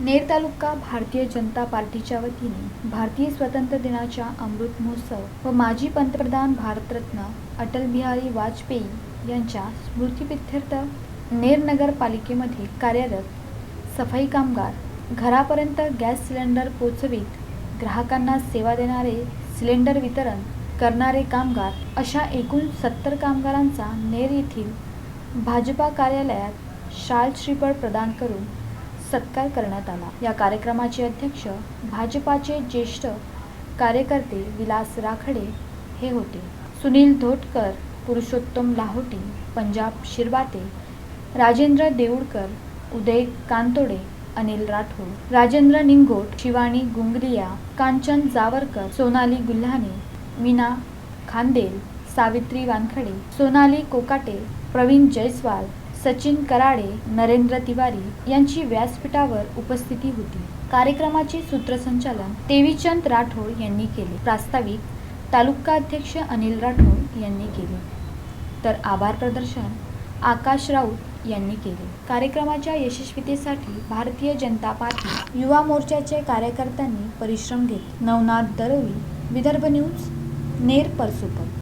नेर तालुका भारतीय जनता पार्टीच्या वतीने भारतीय स्वातंत्र्य दिनाच्या अमृत महोत्सव व माजी पंतप्रधान भारतरत्न अटल बिहारी वाजपेयी यांच्या स्मृतीप्रित्यर्थ नेर नगरपालिकेमध्ये कार्यरत सफाई कामगार घरापर्यंत गॅस सिलेंडर पोचवीत ग्राहकांना सेवा देणारे सिलेंडर वितरण करणारे कामगार अशा एकूण सत्तर कामगारांचा नेर येथील भाजपा कार्यालयात शाल श्रीफळ प्रदान करून सत्कार करण्यात आला. या कार्यक्रमाचे अध्यक्ष भाजपाचे ज्येष्ठ कार्यकर्ते विलास राखडे हे होते. सुनील धोटकर पुरुषोत्तम लाहोटी पंजाब शिरबाते राजेंद्र देऊळकर उदय कांतोडे अनिल राठोड राजेंद्र निंगोट शिवानी गुंगलिया कांचन जावरकर सोनाली गुल्हाने मीना खांदेल सावित्री वानखडे सोनाली कोकाटे प्रवीण जयस्वाल सचिन कराडे नरेंद्र तिवारी यांची व्यासपीठावर उपस्थिती होती. कार्यक्रमाचे सूत्रसंचालन देवीचंद राठोड यांनी केले. प्रास्ताविक तालुका अध्यक्ष अनिल राठोड यांनी केले. तर आभार प्रदर्शन आकाश राऊत यांनी केले. कार्यक्रमाच्या यशस्वीतेसाठी भारतीय जनता पार्टी युवा मोर्चाचे कार्यकर्त्यांनी परिश्रम घेतले. नवनाथ दरवी विदर्भ न्यूज नेर परसोपर